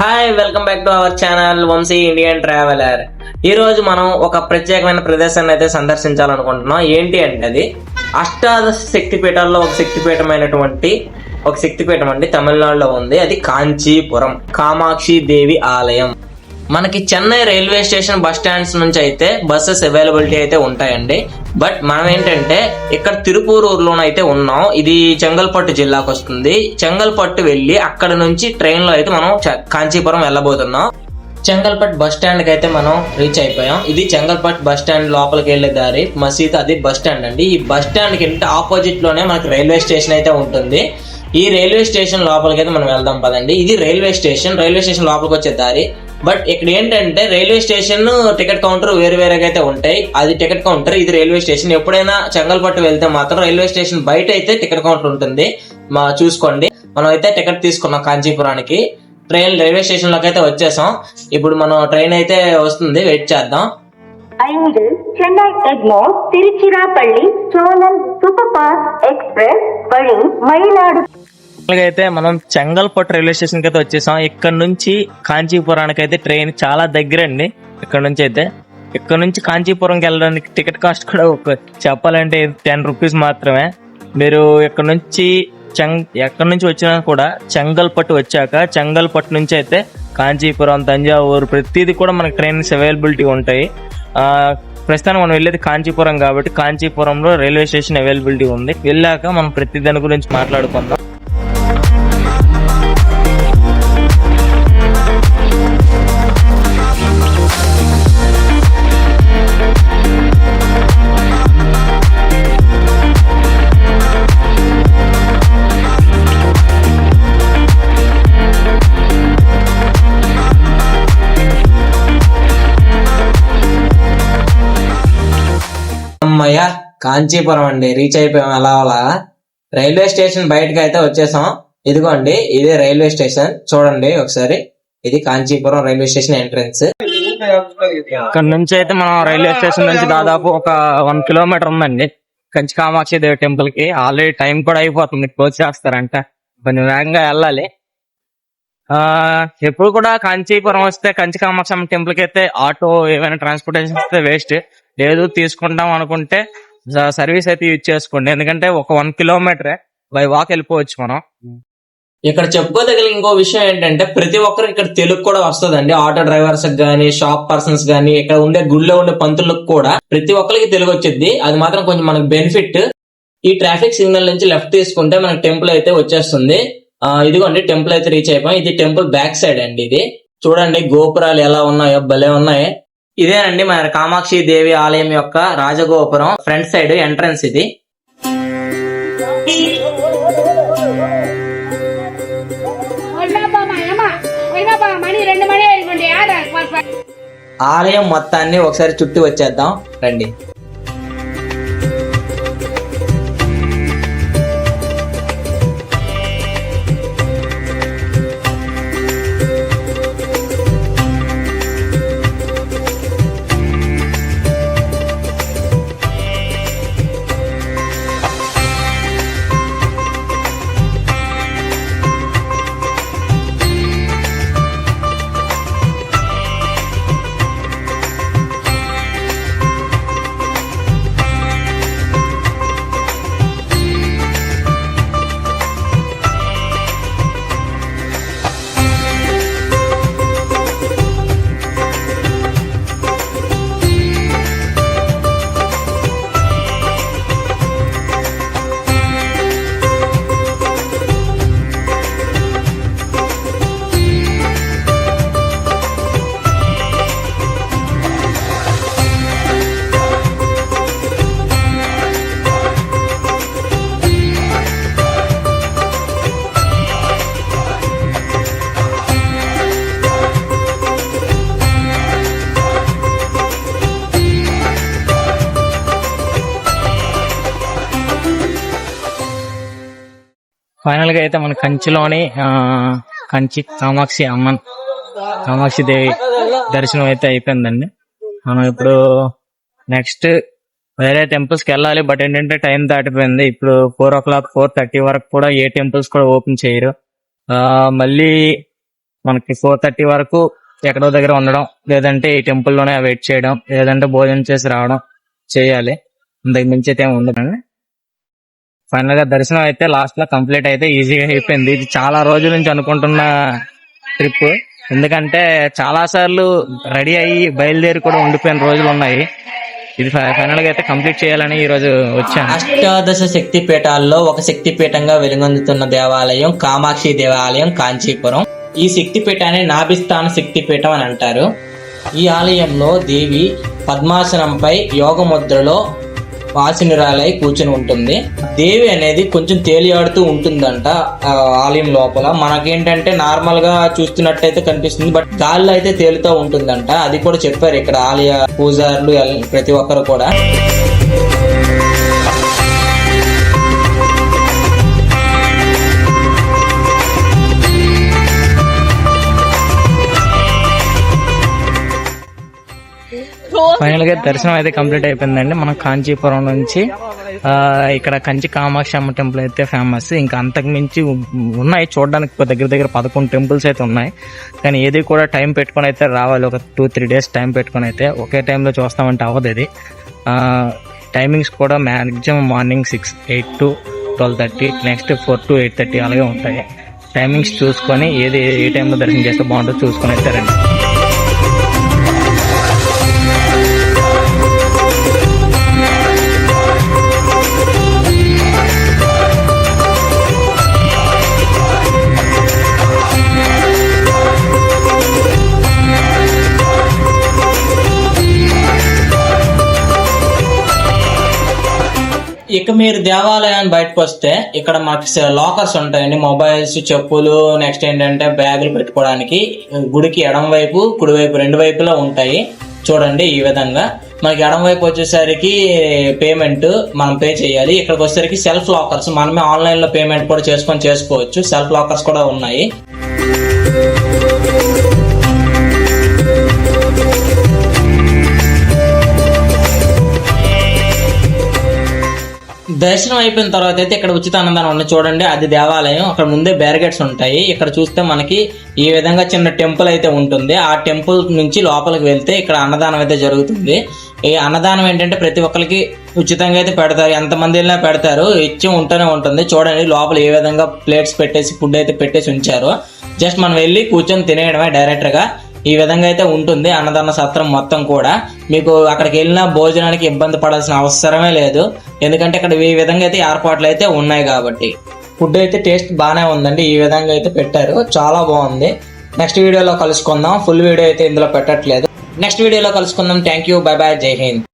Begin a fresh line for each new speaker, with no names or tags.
Hi welcome back to our channel Vamshi Indian traveller ఈ రోజు మనం ఒక ప్రత్యేకమైన ప్రదేశాన్ని అయితే సందర్శించాలనుకుంటున్నాం. ఏంటి అంటే అది? అష్టాదశ శక్తిపీఠాల్లో ఒక శక్తిపీఠమైనటువంటి ఒక శక్తిపీఠం అండి తమిళనాడులో ఉంది. అది కాంచీపురం కామాక్షి దేవి ఆలయం. మనకి Chennai railway station bus stands నుంచి అయితే బస్సెస్ అవైలబిలిటీ అయితే ఉంటాయండి. బట్ మనం ఏంటంటే ఇక్కడ తిరుపూరులోనైతే ఉన్నాం. ఇది చెంగల్పట్టు జిల్లాకు వస్తుంది. చెంగల్పట్టు వెళ్ళి అక్కడ నుంచి ట్రైన్లో అయితే మనం కాంచీపురం వెళ్ళబోతున్నాం. చెంగల్పట్ బస్ స్టాండ్కి అయితే మనం రీచ్ అయిపోయాం. ఇది చెంగల్పట్ బస్ స్టాండ్ లోపలికి వెళ్ళే దారి. మసీద్ అది బస్ స్టాండ్ అండి. ఈ బస్ స్టాండ్కి ఆపోజిట్లోనే మనకి రైల్వే స్టేషన్ అయితే ఉంటుంది. ఈ రైల్వే స్టేషన్ లోపలికి అయితే మనం వెళ్దాం పదండి. ఇది రైల్వే స్టేషన్. రైల్వే స్టేషన్ లోపలికి వచ్చే దారి. బట్ ఇక్కడ ఏంటంటే రైల్వే స్టేషన్ టికెట్ కౌంటర్ వేరు వేరేగా అయితే ఉంటాయి అది టికెట్ కౌంటర్ ఇది రైల్వే స్టేషన్ ఎప్పుడైనా చెంగల్పట్టు వెళ్తే మాత్రం రైల్వే స్టేషన్ బయట అయితే టికెట్ కౌంటర్ ఉంటుంది మా చూసుకోండి మనం అయితే టికెట్ తీసుకున్నాం కాంచీపురానికి ట్రైన్ రైల్వే స్టేషన్ లోకి అయితే వచ్చేసాం ఇప్పుడు మనం ట్రైన్ అయితే వస్తుంది వెయిట్ చేద్దాం
ஐந்து Chennai Egmore Tiruchirappalli Cholan super fast express வழி மயிலாடு
అయితే మనం చెంగల్పట్టు రైల్వే స్టేషన్కి అయితే వచ్చేసాం. ఇక్కడ నుంచి కాంచీపురానికి అయితే ట్రైన్ చాలా దగ్గర అండి. ఇక్కడ నుంచి అయితే. ఇక్కడ నుంచి కాంచీపురంకి వెళ్ళడానికి టికెట్ కాస్ట్ కూడా ఒక చెప్పాలంటే టెన్ రూపీస్ మాత్రమే. మీరు ఇక్కడ నుంచి చెంగ్ ఎక్కడి నుంచి వచ్చినా కూడా చెంగల్పట్టు వచ్చాక చెంగల్పట్టు నుంచి అయితే కాంచీపురం తంజావూరు ప్రతిదీ కూడా మనకి ట్రైన్స్ అవైలబిలిటీ ఉంటాయి. ప్రస్తుతానికి మనం వెళ్ళేది కాంచీపురం కాబట్టి కాంచీపురంలో రైల్వే స్టేషన్ అవైలబిలిటీ ఉంది. వెళ్ళాక మనం ప్రతి దాని గురించి మాట్లాడుకుందాం. కాంచీపురం అండి రీచ్ అయిపోయాం అలా అలా. రైల్వే స్టేషన్ బయటకు అయితే వచ్చేసాం. ఇదిగోండి ఇదే రైల్వే స్టేషన్. చూడండి ఒకసారి. ఇది కాంచీపురం రైల్వే స్టేషన్ ఎంట్రన్స్. ఇక్కడ నుంచి అయితే మనం రైల్వే స్టేషన్ నుంచి దాదాపు ఒక వన్ కిలోమీటర్ ఉందండి. కంచి కామాక్షి దేవి టెంపుల్కి ఆల్రెడీ టైం కూడా అయిపోతుంది క్లోజ్ చేస్తారంట. కొంచెం వేగంగా వెళ్ళాలి. ఆ ఎప్పుడు కూడా కాంచీపురం వస్తే కంచి కామాక్షి టెంపుల్కి అయితే ఆటో ఏమైనా ట్రాన్స్పోర్టేషన్ వస్తే వేస్ట్ లేదు తీసుకుంటాం అనుకుంటే సర్వీస్ అయితే యూజ్ చేసుకోండి. ఎందుకంటే ఒక వన్ కిలోమీటరే బై వాక్ వెళ్ళిపోవచ్చు మనం. ఇక్కడ చెప్పుకోదగిన ఇంకో విషయం ఏంటంటే ప్రతి ఒక్కరు ఇక్కడ తెలుగు కూడా వస్తుందండి. ఆటో డ్రైవర్స్ కానీ షాప్ పర్సన్స్ కానీ ఇక్కడ ఉండే గుడిలో ఉండే పంతులకు కూడా ప్రతి ఒక్కరికి తెలుగు వచ్చింది అది మాత్రం కొంచెం మనకు బెనిఫిట్. ఈ ట్రాఫిక్ సిగ్నల్ నుంచి లెఫ్ట్ తీసుకుంటే మనకి టెంపుల్ అయితే వచ్చేస్తుంది. ఇదిగోండి టెంపుల్ అయితే రీచ్ అయిపోయాం. ఇది టెంపుల్ బ్యాక్ సైడ్ అండి ఇది. చూడండి గోపురాలు ఎలా ఉన్నాయో భలే ఉన్నాయి. ఇదేనండి మన కామాక్షి దేవి ఆలయం యొక్క రాజగోపురం ఫ్రంట్ సైడ్ ఎంట్రన్స్ ఇది. ఆలయం మొత్తాన్ని ఒకసారి చుట్టి వచ్చేద్దాం. రండి. ఫైనల్గా అయితే మన కంచిలోని కంచి కామాక్షి అమ్మన్ కామాక్షి దేవి దర్శనం అయితే అయిపోయిందండి. మనం ఇప్పుడు నెక్స్ట్ వేరే టెంపుల్స్కి వెళ్ళాలి బట్ ఏంటంటే టైం దాటిపోయింది. ఇప్పుడు four o'clock four thirty వరకు కూడా ఏ టెంపుల్స్ కూడా ఓపెన్ చేయరు. ఆ, మళ్ళీ
మనకి ఫోర్ థర్టీ వరకు ఎక్కడో దగ్గర ఉండడం లేదంటే ఈ టెంపుల్లోనే వెయిట్ చేయడం లేదంటే భోజనం చేసి రావడం చేయాలి. అంతకు మించి అయితే ఏమి ఉండదండి. ఫైనల్గా దర్శనం అయితే లాస్ట్లో కంప్లీట్ అయితే ఈజీగా అయిపోయింది. ఇది చాలా రోజుల నుంచి అనుకుంటున్న ట్రిప్ ఎందుకంటే చాలా సార్లు రెడీ అయ్యి బయలుదేరి కూడా ఉండిపోయిన రోజులు ఉన్నాయి. ఇది ఫైనల్గా అయితే కంప్లీట్ చేయాలని ఈ రోజు వచ్చాను.
అష్టాదశ శక్తి పీఠాల్లో ఒక శక్తి పీఠంగా వెలుగొందుతున్న దేవాలయం కామాక్షి దేవాలయం కాంచీపురం. ఈ శక్తి పీఠాన్ని నాభిస్థాన శక్తి పీఠం అని అంటారు. ఈ ఆలయంలో దేవి పద్మాసనంపై యోగ వాసినిరాలై కూర్చుని ఉంటుంది. దేవి అనేది కొంచెం తేలియాడుతూ ఉంటుందంట ఆ ఆలయం లోపల. మనకేంటంటే నార్మల్గా చూస్తున్నట్టయితే కనిపిస్తుంది బట్ గాల్లో అయితే తేలుతూ ఉంటుందంట. అది కూడా చెప్పారు ఇక్కడ ఆలయ పూజారులు ప్రతి ఒక్కరు కూడా.
ఫైనల్గా దర్శనం అయితే కంప్లీట్ అయిపోయిందండి. మనం కాంచీపురం నుంచి ఇక్కడ కంచి కామాక్షి అమ్మ టెంపుల్ అయితే ఫేమస్ ఇంకా అంతకు మించి ఉన్నాయి. చూడడానికి దగ్గర దగ్గర పదకొండు టెంపుల్స్ అయితే ఉన్నాయి. కానీ ఏది కూడా టైం పెట్టుకొని అయితే రావాలి. ఒక టూ త్రీ డేస్ టైం పెట్టుకొని అయితే ఒకే టైంలో చూస్తామంటే అవ్వదు ఇది. టైమింగ్స్ కూడా maximum morning six eight to twelve thirty next four to eight thirty అలాగే ఉంటాయి. టైమింగ్స్ చూసుకొని ఏది ఏ టైంలో దర్శనం చేస్తే బాగుంటుందో చూసుకొని అయితే రండి.
ఇక మీరు దేవాలయాన్ని బయటకు వస్తే ఇక్కడ మాకు లాకర్స్ ఉంటాయండి. మొబైల్స్ చెప్పులు నెక్స్ట్ ఏంటంటే బ్యాగులు పెట్టుకోవడానికి గుడికి ఎడం వైపు కుడి వైపు రెండు వైపులా ఉంటాయి. చూడండి ఈ విధంగా. మనకి ఎడం వైపు వచ్చేసరికి పేమెంట్ మనం పే చేయాలి. ఇక్కడికి వచ్చేసరికి సెల్ఫ్ లాకర్స్. మనమే ఆన్లైన్లో పేమెంట్ కూడా చేసుకొని చేసుకోవచ్చు. సెల్ఫ్ లాకర్స్ కూడా ఉన్నాయి. దర్శనం అయిపోయిన తర్వాత అయితే ఇక్కడ ఉచిత అన్నదానం ఉంది చూడండి అది దేవాలయం. అక్కడ ముందే బ్యారిగేట్స్ ఉంటాయి. ఇక్కడ చూస్తే మనకి ఈ విధంగా చిన్న టెంపుల్ అయితే ఉంటుంది. ఆ టెంపుల్ నుంచి లోపలికి వెళ్తే ఇక్కడ అన్నదానం అయితే జరుగుతుంది. ఈ అన్నదానం ఏంటంటే ప్రతి ఒక్కరికి ఉచితంగా అయితే పెడతారు. ఎంతమంది వెళ్ళినా పెడతారు. ఇచ్చి ఉంటూనే ఉంటుంది. చూడండి లోపల ఏ విధంగా ప్లేట్స్ పెట్టేసి ఫుడ్ అయితే పెట్టేసి ఉంచారు. జస్ట్ మనం వెళ్ళి కూర్చొని తినేయడమే డైరెక్ట్గా. ఈ విధంగా అయితే ఉంటుంది. అన్నదాన సత్రం మొత్తం కూడా. మీకు అక్కడికి వెళ్ళినా భోజనానికి ఇబ్బంది పడాల్సిన అవసరమే లేదు. ఎందుకంటే ఇక్కడ ఈ విధంగా అయితే ఏర్పాట్లు అయితే ఉన్నాయి కాబట్టి. ఫుడ్ అయితే టేస్ట్ బాగానే ఉందండి. ఈ విధంగా అయితే పెట్టారు. చాలా బాగుంది. నెక్స్ట్ వీడియోలో కలుసుకుందాం. ఫుల్ వీడియో అయితే ఇందులో పెట్టట్లేదు. నెక్స్ట్ వీడియోలో కలుసుకుందాం. థ్యాంక్ యూ బై బాయ్ జై హింద్